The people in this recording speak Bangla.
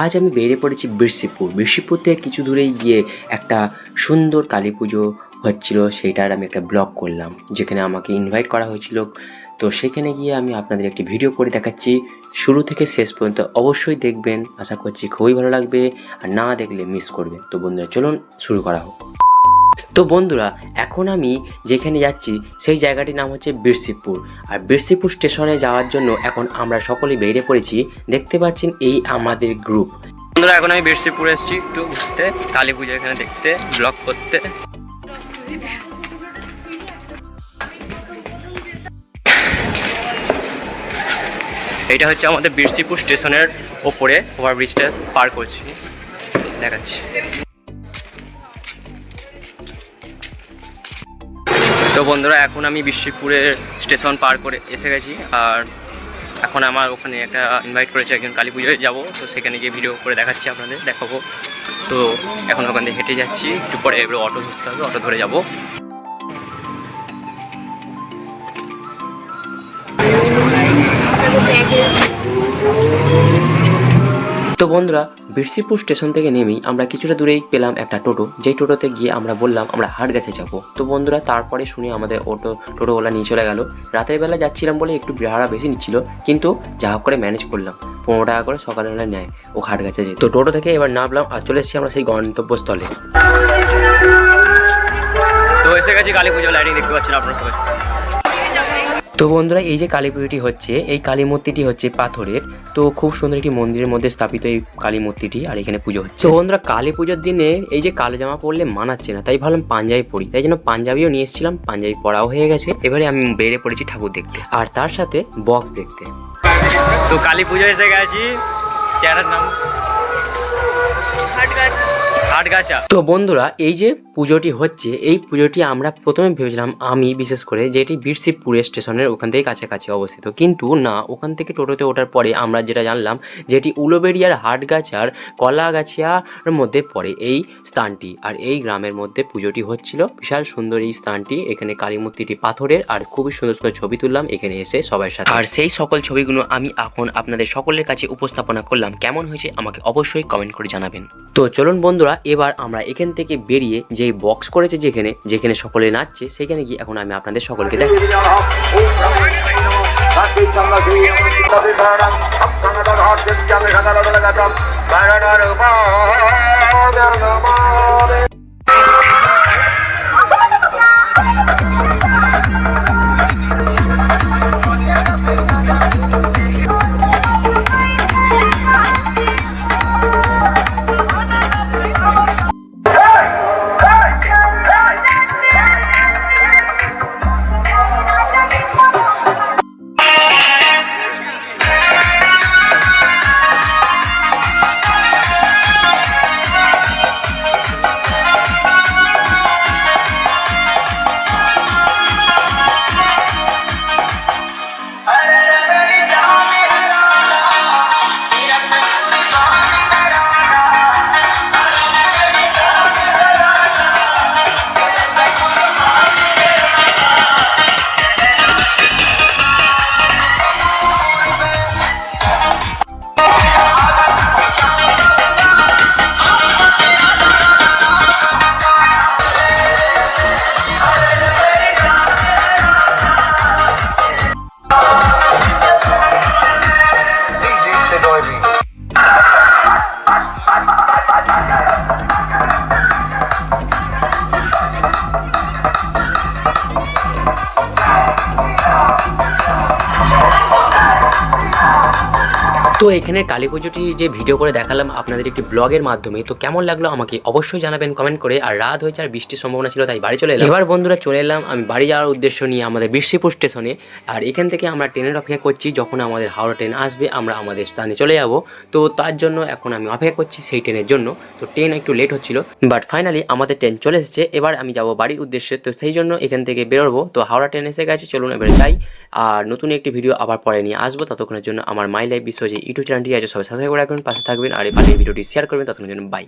আজ আমি বেরিয়ে পড়েছি বিরসিপুর। বিরসিপুর থেকে কিছু দূরে গিয়ে একটা সুন্দর কালী পুজো হচ্ছিল সেইটার আমি একটা ব্লগ করলাম, যেখানে আমাকে ইনভাইট করা হয়েছিল। তো সেখানে গিয়ে আমি আপনাদের একটি ভিডিও করে দেখাচ্ছি। শুরু থেকে শেষ পর্যন্ত অবশ্যই দেখবেন। আশা করছি খুবই ভালো লাগবে, আর না দেখলে মিস করবেন। তো বন্ধুরা, চলুন শুরু করা হোক। তো বন্ধুরা, এখন আমি যেখানে যাচ্ছি, সেই জায়গাটির নাম হচ্ছে বিরসিপুর। আর বিরসিপুর স্টেশনে যাওয়ার জন্য এখন আমরা সকলেই বেরিয়ে পড়েছি। দেখতে পাচ্ছেন এই আমাদের গ্রুপ। বন্ধুরা, এখন আমি বিরসিপুর এসেছি একটু ঘুরতে, কালী পুজো এখানে দেখতে, ব্লগ করতে। এটা হচ্ছে আমাদের বিরসিপুর স্টেশনের ওপরে ওভারব্রিজটা পার করছি। দেখাচ্ছি। তো বন্ধুরা, এখন আমি বিশ্বপুরের স্টেশন পার করে এসে গেছি আর এখন আমার ওখানে একটা ইনভাইট করেছে একজন কালী পুজোয় যাব। তো সেখানে গিয়ে ভিডিও করে দেখাচ্ছি আপনাদের, দেখাবো। তো এখন ওখান থেকে হেঁটে যাচ্ছি, একটু পরে এবার অটো ধরতে হবে অটো ধরে যাব। তো বন্ধুরা, বিরসিপুর স্টেশন থেকে নেমেই আমরা কিছুটা দূরেই পেলাম একটা টোটো। যেই টোটোতে গিয়ে আমরা বললাম, আমরা হাটগাছে যাব। তো বন্ধুরা, তারপরে শুনে আমাদের অটো, টোটোওয়ালা নিয়ে চলে গেল। রাতের বেলা যাচ্ছিলাম বলে একটু ভাড়া বেশি নিচ্ছিল, কিন্তু যা হোক করে ম্যানেজ করলাম। পনেরো টাকা করে সকালবেলা নেয়, ও হাটগাছে যেত। তো টোটো থেকে এবার নামলাম আর চলে এসেছি আমরা সেই গন্তব্যস্থলে। তো এসে গেছি কালী পুজো লাইটিং দেখতে পাচ্ছেন আপনারা সবাই। তো বন্ধুরা এই যে কালী পুজোটি হচ্ছে এই কালী মূর্তিটি হচ্ছে পাথরের। তো খুব সুন্দর একটি মন্দিরের মধ্যে স্থাপিত এই কালী মূর্তিটি আর এখানে পুজো হচ্ছে। তো বন্ধুরা কালী পুজোর দিনে এই যে কালো জামা পরলে মানাচ্ছে না তাই ভাবলাম পাঞ্জাবি পরি। তাই জন্য পাঞ্জাবিও নিয়ে এসেছিলাম পাঞ্জাবি পরাও হয়ে গেছে। এবারে আমি বেড়ে পড়েছি ঠাকুর দেখতে আর তার সাথে বক্স দেখতে। তো কালী পুজো এসে গেছি চেহারার নাম? হাটগাছা। তো বন্ধুরা, এই যে পুজোটি হচ্ছে, এই পুজোটি আমরা প্রথমে ভেবেছিলাম, আমি বিশেষ করে যে এটি বীরশিবপুর স্টেশনের ওখান থেকে কাছাকাছি অবস্থিত। কিন্তু না, ওখান থেকে টোটোতে ওঠার পরে আমরা যেটা জানলাম, যে এটি উলোবেরিয়ার হাটগাছার কলাগাছিয়ার মধ্যে পড়ে এই স্থানটি। আর এই গ্রামের মধ্যে পুজোটি হচ্ছিল। বিশাল সুন্দর এই স্থানটি। এখানে কালী মূর্তিটি পাথরের আর খুবই সুন্দর সুন্দর ছবি তুললাম এখানে এসে সবার সাথে। আর সেই সকল ছবিগুলো আমি এখন আপনাদের সকলের কাছে উপস্থাপনা করলাম। কেমন হয়েছে আমাকে অবশ্যই কমেন্ট করে জানাবেন। তো চলুন বন্ধুরা, এবার আমরা এখান থেকে বেরিয়ে যে বক্স করেছে যেখানে যেখানে সকলে নাচছে, সেখানে গিয়ে এখন আমি আপনাদের সকলকে দেখাই তো এখানে কালী পুজোটি যে ভিডিও করে দেখালাম আপনাদের একটি ব্লগের মাধ্যমে, তো কেমন লাগল আমাকে অবশ্যই জানাবেন কমেন্ট করে। আর রাত হয়েছে আর বৃষ্টির সম্ভাবনা ছিল, তাই বাড়ি চলে এলাম। এবার বন্ধুরা চলে এলাম আমি বাড়ি যাওয়ার উদ্দেশ্য নিয়ে আমাদের বৃষ্টিপুর স্টেশনে আর এখান থেকে আমরা ট্রেনের অপেক্ষা করছি, যখন আমাদের হাওড়া ট্রেন আসবে, আমরা আমাদের স্থানে চলে যাব। তো তার জন্য এখন আমি অপেক্ষা করছি সেই ট্রেনের জন্য। তো ট্রেন একটু লেট হচ্ছিল বাট ফাইনালি আমাদের ট্রেন চলে এসেছে। এবার আমি যাব বাড়ির উদ্দেশ্যে, তো সেই জন্য এখান থেকে বেরোবো। তো হাওড়া ট্রেন এসে গেছে, চলুন এবার যাই। আর নতুন একটি ভিডিও আবার পরে নিয়ে আসব। ততক্ষণের জন্য আমার মাই লাইফ বিশ্ব যে ইউটিউব চ্যানেলটি আছে, সবাই সাবস্ক্রাইব করে রাখবেন, পাশে থাকবেন, আর এই ভিডিওটি শেয়ার করবেন, ততক্ষণের জন্য বাই